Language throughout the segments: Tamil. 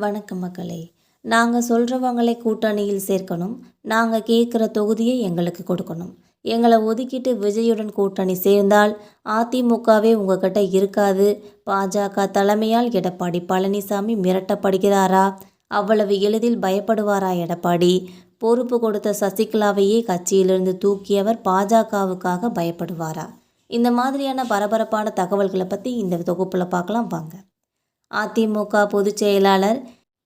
வணக்கம் மக்களே. நாங்கள் சொல்கிறவங்களை கூட்டணியில் சேர்க்கணும். நாங்கள் கேட்குற தொகுதியை எங்களுக்கு கொடுக்கணும். எங்களை ஒதுக்கிட்டு விஜயுடன் கூட்டணி சேர்ந்தால் அதிமுகவே உங்ககிட்ட இருக்காது. பாஜக தலைமையால் எடப்பாடி பழனிசாமி மிரட்டப்படுகிறாரா? அவ்வளவு எளிதில் பயப்படுவாரா எடப்பாடி? பொறுப்பு கொடுத்த சசிகலாவையே கட்சியிலிருந்து தூக்கியவர் பாஜகவுக்காக பயப்படுவாரா? இந்த மாதிரியான பரபரப்பான தகவல்களை பற்றி இந்த தொகுப்பில் பார்க்கலாம். வாங்க. அதிமுக பொதுச் செயலாளர்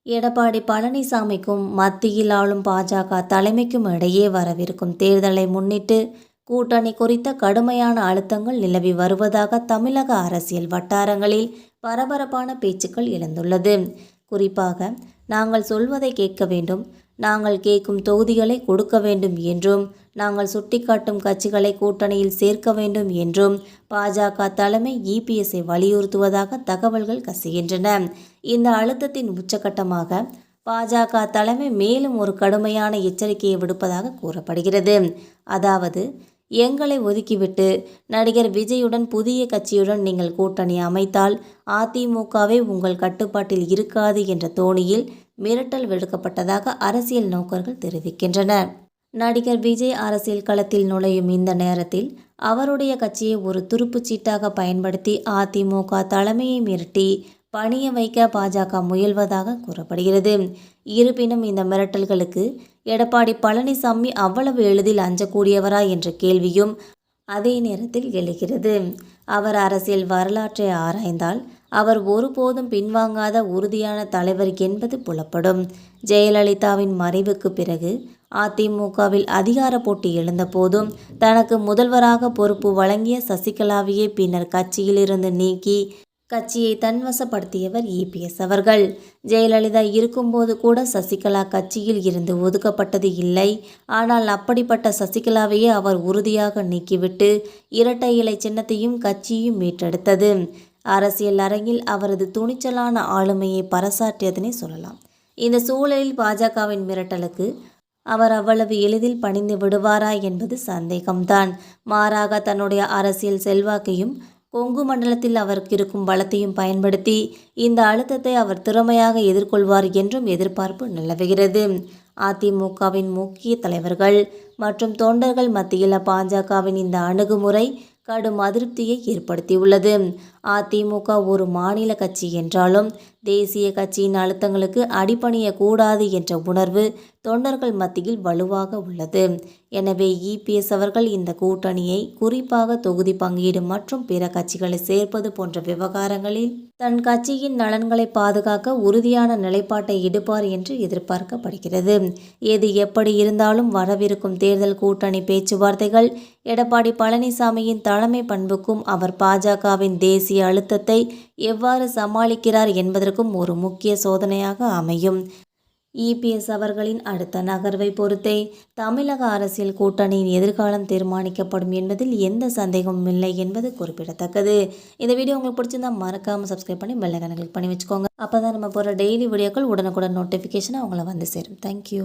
எடப்பாடி பழனிசாமிக்கும் மத்தியில் ஆளும் பாஜக தலைமைக்கும் இடையே வரவிருக்கும் தேர்தலை முன்னிட்டு கூட்டணி குறித்த கடுமையான அழுத்தங்கள் நிலவி வருவதாக தமிழக அரசியல் வட்டாரங்களில் பரபரப்பான பேச்சுக்கள் எழுந்துள்ளது. குறிப்பாக நாங்கள் சொல்வதை கேட்க வேண்டும் நாங்கள் கேட்கும் தொகுதிகளை கொடுக்க வேண்டும் என்றும் நாங்கள் சுட்டிக்காட்டும் கட்சிகளை கூட்டணியில் சேர்க்க வேண்டும் என்றும் பாஜக தலைமை இபிஎஸ்ஐ வலியுறுத்துவதாக தகவல்கள் கசிகின்றன. இந்த அழுத்தத்தின் உச்சகட்டமாக பாஜக தலைமை மேலும் ஒரு கடுமையான எச்சரிக்கையை விடுப்பதாக கூறப்படுகிறது. அதாவது எங்களை ஒதுக்கிவிட்டு நடிகர் விஜயுடன் புதிய கட்சியுடன் நீங்கள் கூட்டணி அமைத்தால் அதிமுகவே உங்கள் கட்டுப்பாட்டில் இருக்காது என்ற தோணியில் மிரட்டல் விடுக்கப்பட்டதாக அரசியல் நோக்கர்கள் தெரிவிக்கின்றனர். நடிகர் விஜய் அரசியல் களத்தில் நுழையும் இந்த நேரத்தில் அவருடைய கட்சியை ஒரு துருப்பு சீட்டாக பயன்படுத்தி அதிமுக தலைமையை மிரட்டி பணிய வைக்க பாஜக முயல்வதாக கூறப்படுகிறது. இருப்பினும் இந்த மிரட்டல்களுக்கு எடப்பாடி பழனிசாமி அவ்வளவு எளிதில் அஞ்சக்கூடியவரா என்ற கேள்வியும் அதே நேரத்தில் எழுகிறது. அவர் அரசியல் வரலாற்றை ஆராய்ந்தால் அவர் ஒருபோதும் பின்வாங்காத உறுதியான தலைவர் என்பது புலப்படும். ஜெயலலிதாவின் மறைவுக்கு பிறகு அதிமுகவில் அதிகார போட்டி எழுந்தபோதும் தனக்கு முதல்வராக பொறுப்பு வழங்கிய சசிகலாவையே பின்னர் கட்சியிலிருந்து நீக்கி கட்சியை தன்வசப்படுத்தியவர் இபிஎஸ் அவர்கள். ஜெயலலிதா இருக்கும்போது கூட சசிகலா கட்சியில் இருந்து ஒதுக்கப்பட்டது இல்லை. ஆனால் அப்படிப்பட்ட சசிகலாவையே அவர் உறுதியாக நீக்கிவிட்டு இரட்டை இலை சின்னத்தையும் கட்சியும் மீட்டெடுத்தது. அரசியல் அரங்கில் அவரது துணிச்சலான ஆளுமையை பறைசாற்றியதனே சொல்லலாம். இந்த சூழலில் பாஜகவின் மிரட்டலுக்கு அவர் அவ்வளவு எளிதில் பணிந்து விடுவாரா என்பது சந்தேகம்தான். மாறாக தன்னுடைய அரசியல் செல்வாக்கையும் கொங்கு மண்டலத்தில் அவருக்கு இருக்கும் பலத்தையும் பயன்படுத்தி இந்த அழுத்தத்தை அவர் திறமையாக எதிர்கொள்வார் என்றும் எதிர்பார்ப்பு நிலவுகிறது. அதிமுகவின் முக்கிய தலைவர்கள் மற்றும் தொண்டர்கள் மத்தியில் பாஜகவின் இந்த அணுகுமுறை கடும் அதிருப்தியை ஏற்படுத்தியுள்ளது. அதிமுக ஒரு மாநில கட்சி என்றாலும் தேசிய கட்சியின் அழுத்தங்களுக்கு அடிபணியக்கூடாது என்ற உணர்வு தொண்டர்கள் மத்தியில் வலுவாக உள்ளது. எனவே இபிஎஸ் அவர்கள் இந்த கூட்டணியை குறிப்பாக தொகுதி பங்கீடு மற்றும் பிற கட்சிகளை சேர்ப்பது போன்ற விவகாரங்களில் தன் கட்சியின் நலன்களை பாதுகாக்க உறுதியான நிலைப்பாட்டை எடுப்பார் என்று எதிர்பார்க்கப்படுகிறது. எது எப்படி இருந்தாலும் வரவிருக்கும் தேர்தல் கூட்டணி பேச்சுவார்த்தைகள் எடப்பாடி பழனிசாமியின் தலைமை பண்புக்கும் அவர் பாஜகவின் தேசிய அழுத்தத்தை எவ்வாறு சமாளிக்கிறார் என்பதற்கும் ஒரு முக்கிய சோதனையாக அமையும். இபிஎஸ் அவர்களின் அடுத்த நகர்வை பொறுத்தே தமிழக அரசியல் கூட்டணியின் எதிர்காலம் தீர்மானிக்கப்படும் என்பதில் எந்த சந்தேகமும் இல்லை என்பது குறிப்பிடத்தக்கது. இந்த வீடியோ உங்களுக்கு பிடிச்சிருந்தா மறக்காமல் சப்ஸ்கிரைப் பண்ணி பெல்லைக்கான கிளிக் பண்ணி வச்சுக்கோங்க. அப்போ தான் நம்ம போகிற டெய்லி வீடியோக்கள் உடனுக்குடன் நோட்டிஃபிகேஷன் அவங்கள வந்து சேரும். தேங்க்யூ